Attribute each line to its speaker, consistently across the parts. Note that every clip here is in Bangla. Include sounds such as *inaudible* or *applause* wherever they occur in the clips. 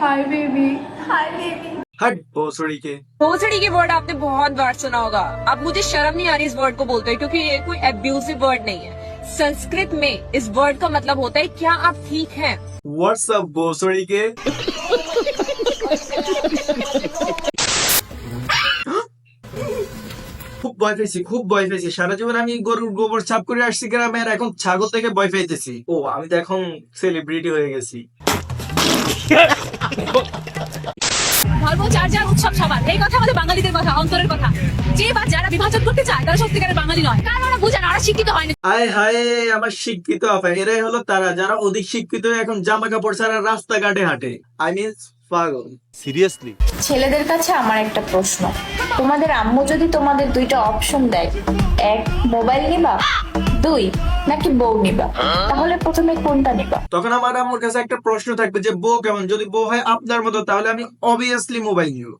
Speaker 1: हाय बेबी हाय बेबी
Speaker 2: हट भोसड़ी के
Speaker 3: भोसड़ी के वर्ड आपने बहुत बार सुना होगा अब मुझे शर्म नहीं आ रही इस वर्ड को बोलते हुए क्योंकि ये कोई एब्यूसिव वर्ड नहीं है संस्कृत में इस वर्ड का मतलब होता है क्या आप ठीक हैं
Speaker 2: व्हाट्सअप भोसड़ी के খুব ভয় পেয়েছি খুব ভয় পেয়েছি সারা জীবন আমি গরুর গোবর ছাপ করে আসছি গ্রামে আর এখন ছাগল থেকে ভয় পেয়েছি ও আমি তো এখন সেলিব্রিটি হয়ে গেছি
Speaker 3: ধর্ম যার উৎসব সবার। এই কথা আমাদের বাঙালিদের কথা অন্তরের কথা। যে বা যারা বিভাজন করতে চায় তারা সত্যিকারের বাঙালি নয়। কারণ ওরা বুঝে ওরা শিক্ষিত হয়নি
Speaker 2: আয় হায় আমার শিক্ষিত আপা এরাই হলো তারা যারা অধিক শিক্ষিত হয়ে এখন জামা কাপড় ছাড়া রাস্তাঘাটে হাঁটে। আই মিন পাগল।
Speaker 4: সিরিয়াসলি
Speaker 1: ছেলেদের কাছে আমার একটা প্রশ্ন। তোমাদের আম্মু যদি তোমাদের দুইটা অপশন দেয় এক মোবাইল নিবা দুই নাকি বউ নিবা তাহলে প্রথমে কোনটা নিবা
Speaker 2: তখন আমার আমার কাছে একটা প্রশ্ন থাকবে যে বউ কেমন যদি বউ হয় আপনার মতো তাহলে আমি অবভিয়াসলি মোবাইল নিব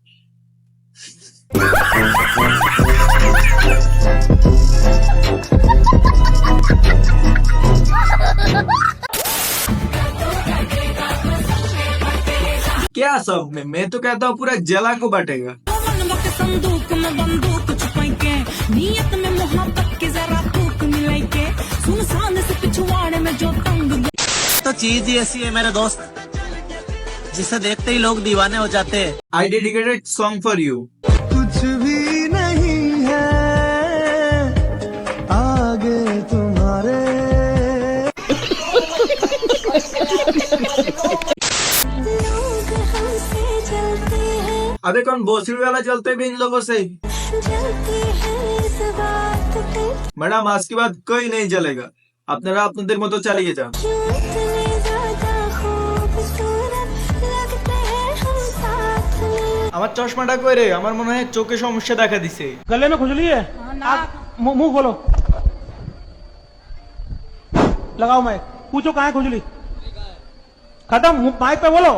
Speaker 2: क्या सब में मैं तो कहता हूँ पूरा जला को बांटेगा
Speaker 5: मनवा के संदूक में बंदूक छुपाई के नियत में मोहब्बत की जरा तूक मिलाई के सुनसान से पिछवाड़े में जो तंग
Speaker 4: तो चीज़ ही ऐसी है मेरे दोस्त जिसे देखते ही लोग दीवाने हो जाते हैं।
Speaker 2: I dedicated song for you
Speaker 6: कुछ भी नहीं है आगे तुम्हारे।
Speaker 5: लोग हमसे जलते हैं।
Speaker 2: अबे कौन भोसड़ी वाला चलते भी इन लोगों से?
Speaker 5: जलते हैं इस बात पे
Speaker 2: ম্যাডাম আজকে বাদ कोई नहीं चलेगा আপনারা আপনাদের মতো চালিয়ে যান
Speaker 5: क्यों इतने ज्यादा खूबसूरत लगते हैं हम साथ में
Speaker 2: আমার চশমাটা কই রে আমার মনে হয় চোখে সমস্যা দেখা দিছে
Speaker 7: गले में खुजली है आप मुंह मुंह खोलो लगाओ माइक पूछो कहाँ है खुजली खत्म मुंह- माइक पे बोलो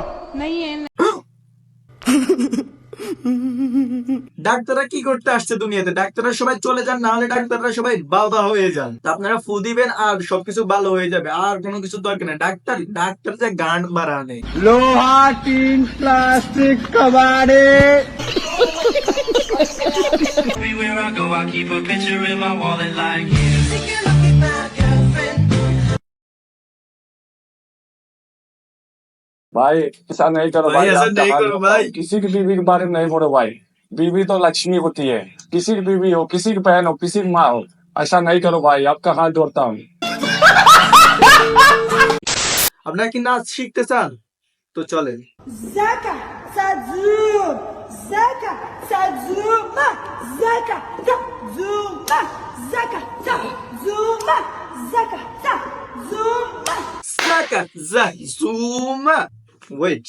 Speaker 2: ডাক্তাররা কি করতে আসছে দুনিয়াতে? ডাক্তাররা সবাই চলে যান না হলে ডাক্তাররা সবাই বাধা হয়ে যান। আপনারা ফু দিবেন আর সবকিছু ভালো হয়ে যাবে আর কোনো কিছু দরকার নেই। ডাক্তার ডাক্তার যে গান মারা নেই।
Speaker 6: লোহা টিন প্লাস্টিক কবাড়ে।
Speaker 8: Everywhere I go, I keep a picture in my wallet like.
Speaker 9: भाई ऐसा नहीं करो
Speaker 2: भाई, ऐसा
Speaker 9: आपका
Speaker 2: नहीं
Speaker 9: हाल
Speaker 2: करो
Speaker 9: बताओ।
Speaker 2: भाई।
Speaker 9: किसी की बीवी के बारे में नहीं बोलो भाई बीवी तो लक्ष्मी होती है किसी की बीवी हो किसी की बहन हो किसी की माँ हो ऐसा नहीं करो भाई आपका हाथ जोड़ता हूँ
Speaker 2: আপনারা কি নাচ শিখতে চান তো চলেন
Speaker 5: Zaka, Sadzuma, Zaka, Sadzuma, Zaka, Sadzuma, Zaka, Sadzuma, Zaka, Sadzuma.
Speaker 2: সাকা জাই জুমা ওয়েট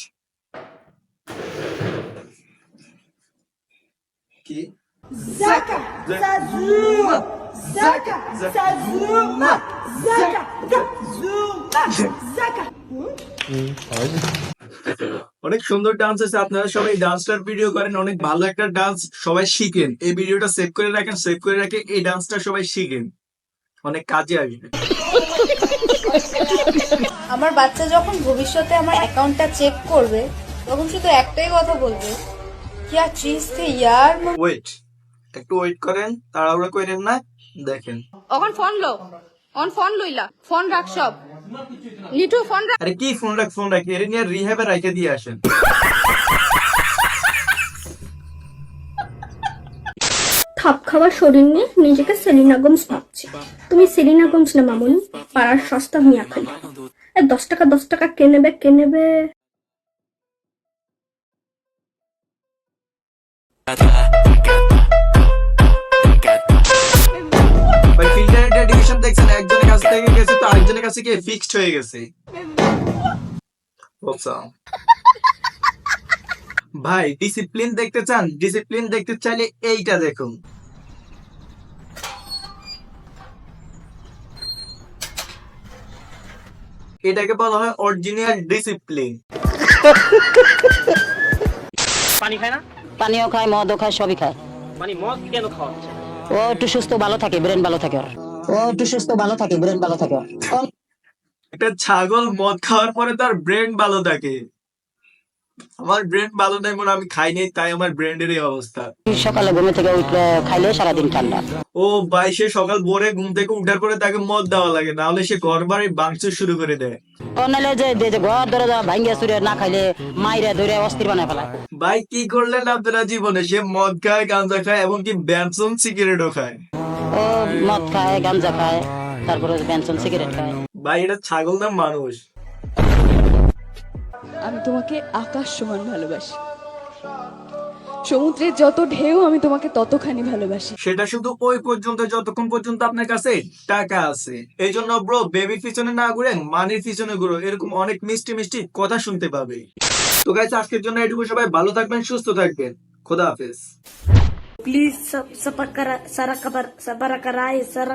Speaker 2: কি
Speaker 5: Zaka, Sadzuma, Zaka, Sadzuma, Zaka, Sadzuma, Zaka. *laughs*
Speaker 2: অনেক সুন্দর ডান্স আছে। আপনারা সবাই ডান্সটার ভিডিও করেন। অনেক ভালো একটা ডান্স সবাই শিখেন। এই ভিডিওটা সেভ করে রাখেন সেভ করে রাখে এই ডান্সটা সবাই শিখেন। অনেক কাজে আসবে।
Speaker 10: আমার বাচ্চা যখন ভবিষ্যতে আমার অ্যাকাউন্টটা চেক করবে তখন শুধু একটাই কথা বলবে ইয়া চিজ থে ইয়ার
Speaker 2: ওয়েট একটু ওয়েট করেন তাড়াহুড়া করেন না দেখেন।
Speaker 3: এখন ফোন লো অন ফোন লইলা ফোন রাখ সব। নিটু ফোন রাখ।
Speaker 2: আরে কি ফোন রাখ ফোন রাখ এর নিয়ে রিহ্যাবে রাইখে দিয়ে আসেন।
Speaker 11: খাপ খাওয়া শরীর নিয়ে নিজেকে সেলিনা গোমস ভাবছি। তুমি সেলিনা গোমস না মামুন পাড়ার সস্তা মিয়া খালি। দশ টাকা দশ টাকা কে নেবে কে নেবে?
Speaker 2: দেখছেন, একজনের গেছে, তো আরেকজনের কাছে ফিক্সড হয়ে গেছে। ভাই ডিসিপ্লিন দেখতে চান? ডিসিপ্লিন দেখতে চাইলে এইটা দেখুন। এটাকে বলা হয় অরিজিনাল ডিসিপ্লিন
Speaker 7: পানি খায় না?
Speaker 10: পানিও খায় মদও খায় সবই খায়।
Speaker 7: মানে মদ কেন খাওয়া হচ্ছে?
Speaker 10: ও একটু সুস্থ ভালো থাকে ব্রেন ভালো থাকে ওর। ও একটু সুস্থ ভালো থাকে ব্রেন ভালো থাকে
Speaker 2: একটা ছাগল মদ খাওয়ার পরে তার ব্রেন ভালো থাকে। আমার ব্রেন ভালো নাই মনে আমি খাই নাই তাই আমার ব্রেন্ডের এই অবস্থা।
Speaker 4: সকালে ঘুমে থেকে উঠলে খাইলে সারাদিন ঠান্ডা।
Speaker 2: ও ভাই সে সকাল ভোরে ঘুম থেকে উঠার পরে তাকে মদ দেওয়া লাগে না হলে সে ঘর বাড়ি ভাঙচুর শুরু করে দেয়।
Speaker 4: ও যে যে ঘর ধরে ভাঙ্গিয়া চুরে না খাইলে মাইরে ধরে অস্থির বানায় ফেলায়।
Speaker 2: ভাই কি করলেন আপনারা জীবনে? সে মদ খায় গাঁজা খায় এমনকি ব্যানসন সিগারেটও খায়।
Speaker 4: ও মদ খায় গাঞ্জা খায় তারপরে পেনশন সিগারেট খায়।
Speaker 2: ভাই এটা ছাগল না মানুষ?
Speaker 7: আমি তোমাকে আকাশ সমান ভালোবাসি। সমুদ্রের যত ঢেউ আমি তোমাকে ততখানি ভালোবাসি।
Speaker 2: সেটা শুধু ওই পর্যন্ত যতক্ষণ পর্যন্ত আপনার কাছে টাকা আছে। এই জন্য ব্রো বেবির পিছনে না ঘুরে মানির পিছনে ঘুরো। এরকম অনেক মিষ্টি মিষ্টি কথা শুনতে পাবে। তো গাইস আজকের জন্য এটুকু সবাই ভালো থাকবেন সুস্থ থাকবেন। খোদা হাফেজ।
Speaker 12: প্লিজ সব সবার সবার সারা